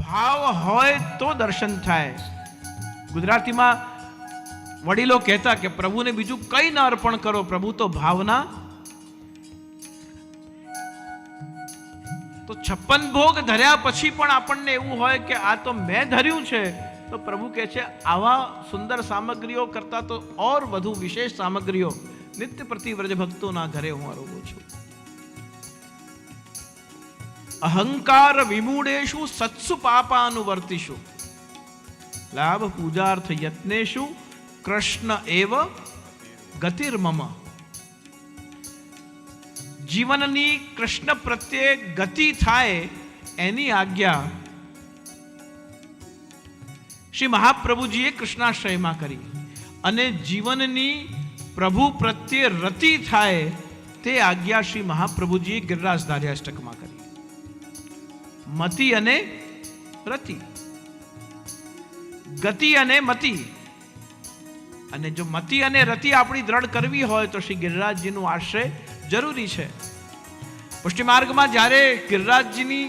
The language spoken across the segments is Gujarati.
ભાવ હોય તો દર્શન થાય. ગુજરાતીમાં વડીલો કહેતા કે, પ્રભુને બીજું કઈ ન અર્પણ કરો, પ્રભુ તો ભાવના. તો છપ્પન ભોગ ધર્યા પછી પણ આપણને એવું હોય કે, આ તો મેં ધર્યું છે. તો પ્રભુ કહે છે, આવા સુંદર સામગ્રીઓ કરતા તો ઓર વધુ વિશેષ સામગ્રીઓ. નિત્ય પ્રતિ વ્રજ ભક્તોના ઘરે હું આરોગું છું. અહંકાર વિમૂઢેશુ, સત્સુ પાપાનુવર્તિશુ લાભ પૂજાર્થ યત્નેશુ, કૃષ્ણ એવ ગતિર્મમ. જીવનની કૃષ્ણ પ્રત્યે ગતિ થાય એની આજ્ઞા શ્રી મહાપ્રભુજીએ કૃષ્ણાશ્રયમાં કરી. અને જીવનની પ્રભુ પ્રત્યે રતિ થાય તે આજ્ઞા શ્રી મહાપ્રભુજીએ ગિરિરાજધારી અષ્ટકમાં કરી. મતિ અને રતિ. ગતિ અને મતિ. અને જો મતિ અને રતિ આપણી દ્રઢ કરવી હોય તો શ્રી ગિરિરાજજીનું આશ્રય જરૂરી છે. પુષ્ટિમાર્ગમાં જ્યારે ગિરિરાજજીની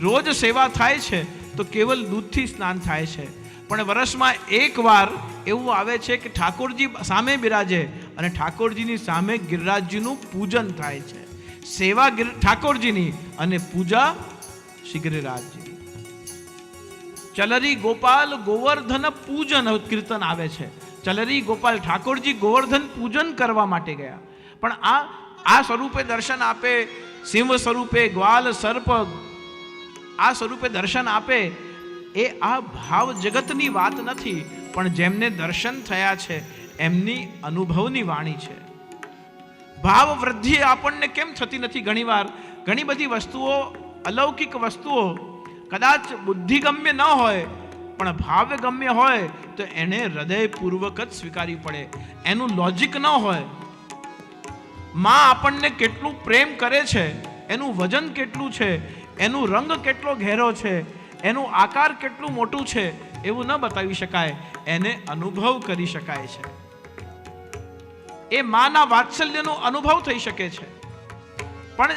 રોજ સેવા થાય છે, તો કેવલ દૂધથી સ્નાન થાય છે. પણ વર્ષમાં એકવાર એવું આવે છે કે ઠાકોરજી સામે બિરાજે અને ઠાકોરજીની સામે ગિરિરાજજીનું પૂજન થાય છે. સેવા ગિર ઠાકોરજીની અને પૂજા શ્રી ગિરિરાજજી ચલરી ગોપાલ ગોવર્ધન પૂજન કીર્તન આવે છે. ચલરી ગોપાલ ઠાકોરજી ગોવર્ધન પૂજન કરવા માટે ગયા. પણ આ આ સ્વરૂપે દર્શન આપે સિંહ સ્વરૂપે ગ્વાલ સર્પ, આ સ્વરૂપે દર્શન આપે એ આ ભાવ જગતની વાત નથી, પણ જેમને દર્શન થયા છે, એમની અનુભવની વાણી છે. ભાવ વૃદ્ધિ આપણને કેમ થતી નથી ઘણીવાર? ઘણી બધી વસ્તુઓ, અલૌકિક વસ્તુઓ, કદાચ બુદ્ધિગમ્ય ન હોય, પણ ભાવ્યગમ્ય હોય, તો એને હૃદયપૂર્વક જ સ્વીકારવી પડે. એનું લોજિક ન હોય. માં આપણને કેટલું પ્રેમ કરે છે, એનું વજન કેટલું છે, એનું રંગ કેટલો ઘેરો છે એનું આકાર કેટલું મોટું છે એવું ન બતાવી શકાય. એને અનુભવ કરી શકાય છે. એ માના વાત્સલ્યનો અનુભવ થઈ શકે છે. પણ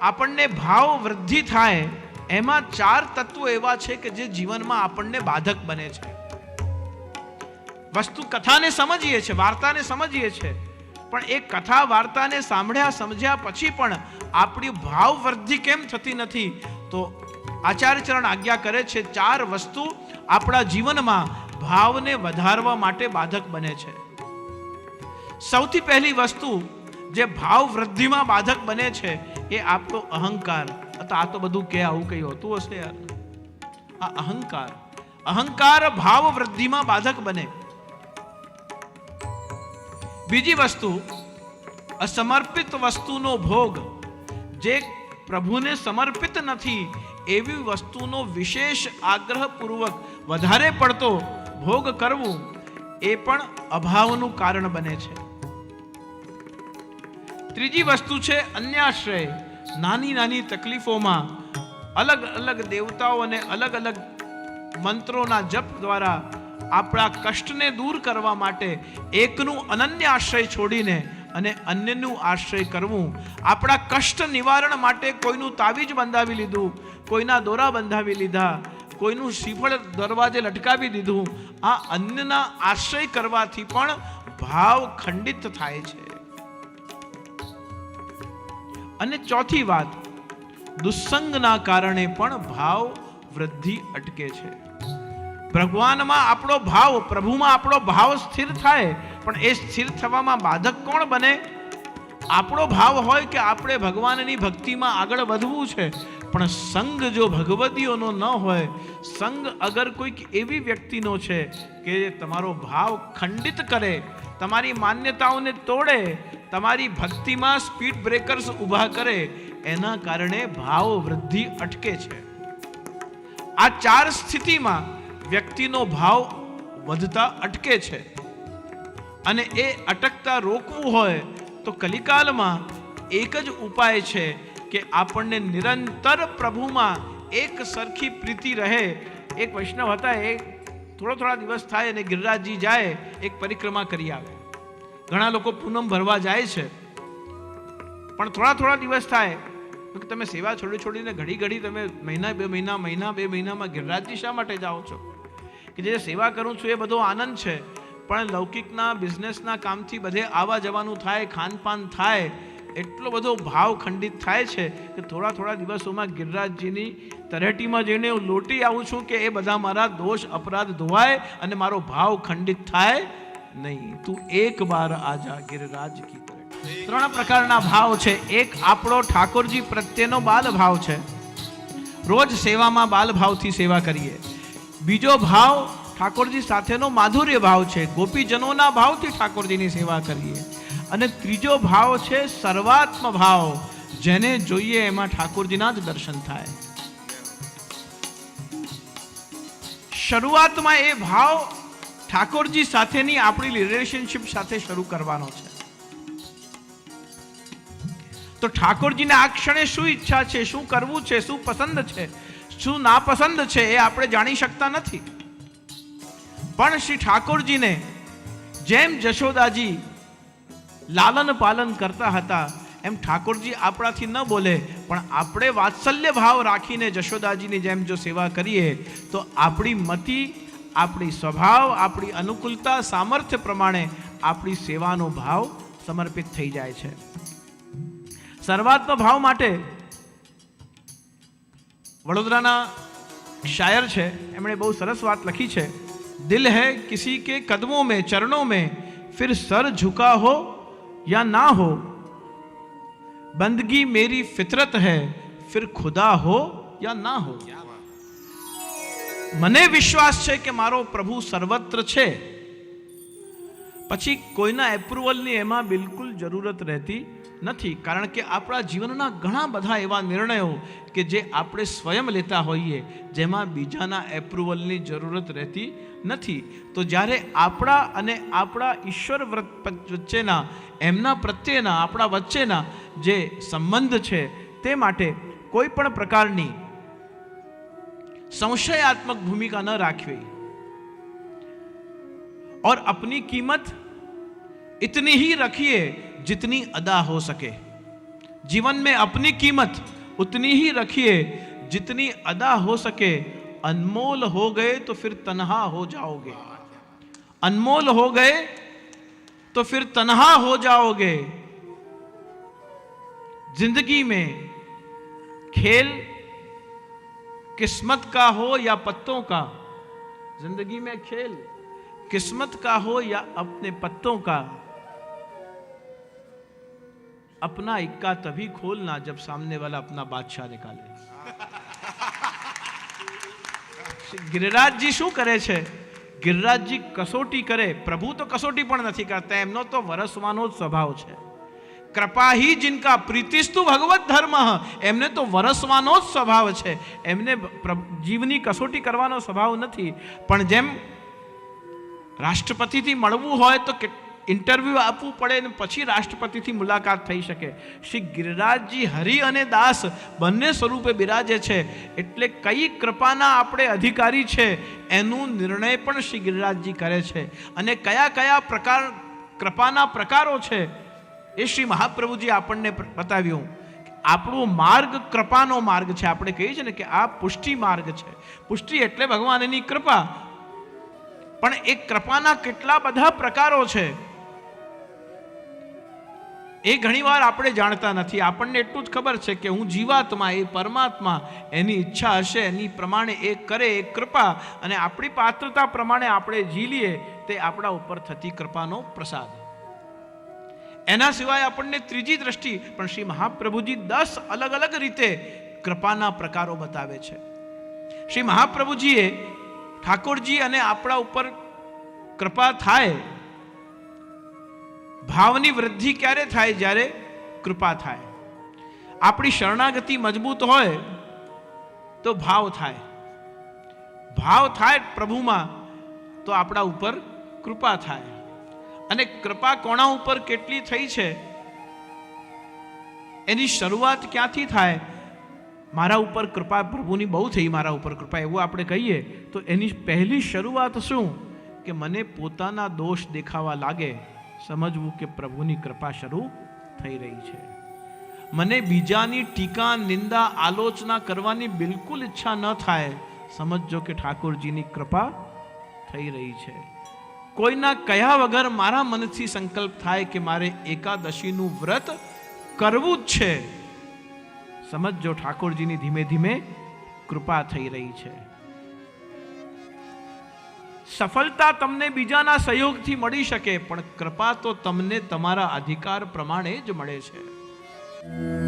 આપણને ભાવ વૃદ્ધિ થાય, એમાં ચાર તત્વો એવા છે કે જે જીવનમાં આપણને બાધક બને છે. વસ્તુ કથાને સમજીએ છે, વાર્તાને સમજીએ છે. પણ એ કથા વાર્તાને સાંભળ્યા સમજ્યા પછી પણ આપણી ભાવ વૃદ્ધિ કેમ થતી નથી? તો આચાર્યચરણ આજ્ઞા કરે છે, ચાર વસ્તુ આપણા જીવનમાં ભાવને વધારવા માટે બાધક બને છે. સૌથી પહેલી વસ્તુ જે ભાવ વૃદ્ધિમાં બાધક બને છે, એ આપણો અહંકાર. આ તો બધું કે આવું કઈ હોતું હશે યાર. આ અહંકાર. અહંકાર ભાવ વૃદ્ધિમાં બાધક બને. બીજી વસ્તુ, અસમર્પિત વસ્તુનો ભોગ. જે પ્રભુને સમર્પિત નથી એવી વસ્તુનો વિશેષ આગ્રહપૂર્વક વધારે પડતો ભોગ કરવું એ પણ અભાવનું કારણ બને છે. ત્રીજી વસ્તુ છે અન્યાશ્રય. નાની નાની તકલીફોમાં અલગ અલગ દેવતાઓ અને અલગ અલગ મંત્રોના જપ દ્વારા આપણા કષ્ટને દૂર કરવા માટે એકનું અનન્ય આશ્રય છોડીને અને અન્યનું આશ્રય કરવું, આપણા કષ્ટ નિવારણ માટે કોઈનું તાવીજ બંધાવી લીધું કોઈના દોરા બંધાવી લીધા, કોઈનું શ્રીફળ દરવાજે લટકાવી દીધું, આ અન્યના આશ્રય કરવાથી પણ ભાવ ખંડિત થાય છે. અને ચોથી વાત, દુસ્સંગના કારણે પણ ભાવ વૃદ્ધિ અટકે છે. ભગવાનમાં આપણો ભાવ, પ્રભુમાં આપણો ભાવ સ્થિર થાય, પણ એ સ્થિર થવામાં બાધક કોણ બને? આપણો ભાવ હોય કે આપણે ભગવાનની ભક્તિમાં આગળ વધવું છે? પણ સંગ જો ભગવતીઓનો ન હોય, સંગ અગર કોઈક એવી વ્યક્તિનો છે કે તમારો ભાવ ખંડિત કરે, તમારી માન્યતાઓને તોડે, તમારી ભક્તિમાં સ્પીડ બ્રેકર્સ ઊભા કરે, એના કારણે ભાવ વૃદ્ધિ અટકે છે. આ ચાર સ્થિતિમાં વ્યક્તિનો ભાવ વધતા અટકે છે. અને એ અટકતા રોકવું હોય, તો કલિકાલમાં એક જ ઉપાય છે કે આપણને નિરંતર પ્રભુમાં એક સરખી પ્રીતિ રહે. એક વૈષ્ણવ હતા, એ થોડા થોડા દિવસ થાય અને ગિરિરાજજી જાય, એક પરિક્રમા કરી આવે. ઘણા લોકો પૂનમ ભરવા જાય છે. પણ થોડા થોડા દિવસ થાય. તમે સેવા છોડી છોડીને ઘડી ઘડી તમે મહિના બે મહિના મહિના બે મહિનામાં ગિરિરાજજી શા માટે જાઓ છો? કે જે સેવા કરું છું એ બધો આનંદ છે. પણ લૌકિકના, બિઝનેસના કામથી બધે આવવા જવાનું થાય, ખાનપાન થાય એટલો બધો ભાવ ખંડિત થાય છે કે થોડા થોડા દિવસોમાં ગિરિરાજજીની તરેટીમાં જઈને હું લોટી આવું છું કે એ બધા મારા દોષ, અપરાધ ધોવાય અને મારો ભાવ ખંડિત થાય નહીં. તું એક વાર આજા ગિરિરાજ કી ત્રણ પ્રકારના ભાવ છે. એક, આપણો ઠાકોરજી પ્રત્યેનો બાલ ભાવ છે. રોજ સેવામાં બાલ ભાવથી સેવા કરીએ. બીજો ભાવ, ઠાકોરજી સાથેનો માધુર્ય ભાવ છે. ગોપીજનોના ભાવથી ઠાકોરજીની સેવા કરીએ. અને ત્રીજો ભાવ છે સર્વાત્મ ભાવ, જેને જોઈએ એમાં ઠાકોરજીના જ દર્શન થાય. શરૂઆતમાં એ ભાવ ઠાકોરજી સાથેની આપણી રિલેશનશિપ સાથે શરૂ કરવાનો છે. તો ઠાકોરજીને આ ક્ષણે શું ઈચ્છા છે, શું કરવું છે, શું પસંદ છે, શું નાપસંદ છે એ આપણે જાણી શકતા નથી. પણ શ્રી ઠાકોરજીને જેમ જશોદાજી લાલન પાલન કરતા હતા. એમ ઠાકોરજી આપણાથી ન બોલે, પણ આપણે વાત્સલ્ય ભાવ રાખીને જશોદાજીની જેમ જો સેવા કરીએ, તો આપણી મતિ, આપણી સ્વભાવ, આપણી અનુકૂળતા સામર્થ્ય પ્રમાણે આપણી સેવાનો ભાવ સમર્પિત થઈ જાય છે. સર્વાત્મ ભાવ માટે વડોદરાના શાયર છે, એમણે બહુ સરસ વાત લખી છે. દિલ હૈ કિસી કે કદમો મેં, ચરણો મેં, ફિર સર ઝુકા હો या ना हो बंदगी मेरी फितरत है फिर खुदा हो या ना हो મને વિશ્વાસ છે કે મારો પ્રભુ સર્વત્ર છે પછી કોઈના એપ્રુવલની એમાં બિલકુલ જરૂરત રહેતી નથી કારણ કે આપણા જીવનના ઘણા બધા એવા નિર્ણયો કે જે આપણે સ્વયં લેતા હોઈએ જેમાં બીજાના એપ્રુવલની જરૂરત રહેતી નથી તો જ્યારે આપણા અને આપણા ઈશ્વર વ્રત વચ્ચેના એમના પ્રત્યેના આપણા વચ્ચેના જે સંબંધ છે તે માટે કોઈ પણ પ્રકારની संशयात्मक भूमिका न राखी और अपनी कीमत इतनी ही रखिए जितनी अदा हो सके। जीवन में अपनी कीमत उतनी ही रखिए, जितनी अदा हो सके। अनमोल हो गए तो फिर तनहा हो जाओगे। अनमोल हो गए तो फिर तनहा हो जाओगे। ज़िंदगी में खेल किस्मत का हो या पत्तों का, ज़िंदगी में खेल किस्मत का हो या अपने पत्तों का अपना इक्का तभी खोलना जब सामने वाला अपना बादशाह निकाले ગિરિરાજજી શું કરે છે ગિરિરાજજી કસોટી કરે પ્રભુ તો કસોટી પણ નથી કરતા એમનો તો વરસવાનો જ સ્વભાવ છે કૃપા હી જિનકા પ્રીતિસ્તુ ભગવત ધર્મ એમને તો વરસવાનો જ સ્વભાવ છે એમને પ્ર- જીવની કસોટી કરવાનો સ્વભાવ નથી પણ જેમ રાષ્ટ્રપતિથી મળવું હોય તો ઇન્ટરવ્યૂ આપવું પડે ને પછી રાષ્ટ્રપતિથી મુલાકાત થઈ શકે. શ્રી ગિરિરાજજી હરિ અને દાસ બંને સ્વરૂપે બિરાજે છે. એટલે કઈ કૃપાના આપણે અધિકારી છે એનું નિર્ણય પણ શ્રી ગિરિરાજજી કરે છે. અને કયા કયા પ્રકાર, કૃપાના પ્રકારો છે એ શ્રી મહાપ્રભુજી આપણને બતાવ્યું. આપણો માર્ગ કૃપાનો માર્ગ છે. આપણે કહીએ છીએ ને કે આ પુષ્ટિ માર્ગ છે. પુષ્ટિ એટલે ભગવાનની કૃપા. પણ એ કૃપાના કેટલા બધા પ્રકારો છે? એ ઘણીવાર આપણે જાણતા નથી. આપણને એટલું જ ખબર છે કે હું જીવાત્મા, એ પરમાત્મા, એની ઈચ્છા હશે, એની પ્રમાણે એ કરે, એ કૃપા અને આપણી પાત્રતા પ્રમાણે આપણે જીલીએ તે આપણા ઉપર થતી કૃપાનો પ્રસાદ. એના સિવાય આપણને ત્રીજી દ્રષ્ટિ, પણ શ્રી મહાપ્રભુજી દસ અલગ અલગ રીતે કૃપાના પ્રકારો બતાવે છે. શ્રી મહાપ્રભુજીએ ઠાકોરજી અને આપણા ઉપર કૃપા થાય ભાવની વૃદ્ધિ ક્યારે થાય? જ્યારે કૃપા થાય. આપણી શરણાગતિ મજબૂત હોય તો ભાવ થાય. ભાવ થાય પ્રભુમાં તો આપણા ઉપર કૃપા થાય. અને કૃપા કોણા ઉપર કેટલી થઈ છે? એની શરૂઆત ક્યાંથી થાય? મારા ઉપર કૃપા પ્રભુની બહુ થઈ, મારા ઉપર કૃપા, એવું આપણે કહીએ તો એની પહેલી શરૂઆત શું? કે મને પોતાના દોષ દેખાવા લાગે. સમજવું કે પ્રભુની કૃપા શરૂ થઈ રહી છે. મને બીજાની ટીકા, નિંદા, આલોચના કરવાની બિલકુલ ઈચ્છા ન થાય. સમજજો કે ઠાકોરજીની કૃપા થઈ રહી છે. કોઈના કયા વગર મારા મનથી સંકલ્પ થાય કે મારે એકાદશીનું વ્રત કરવું જ છે? સમજજો ઠાકોરજીની ધીમે ધીમે કૃપા થઈ રહી છે. સફળતા તમને બીજાના સહયોગથી મળી શકે, પણ કૃપા તો તમને તમારા અધિકાર પ્રમાણે જ મળે છે.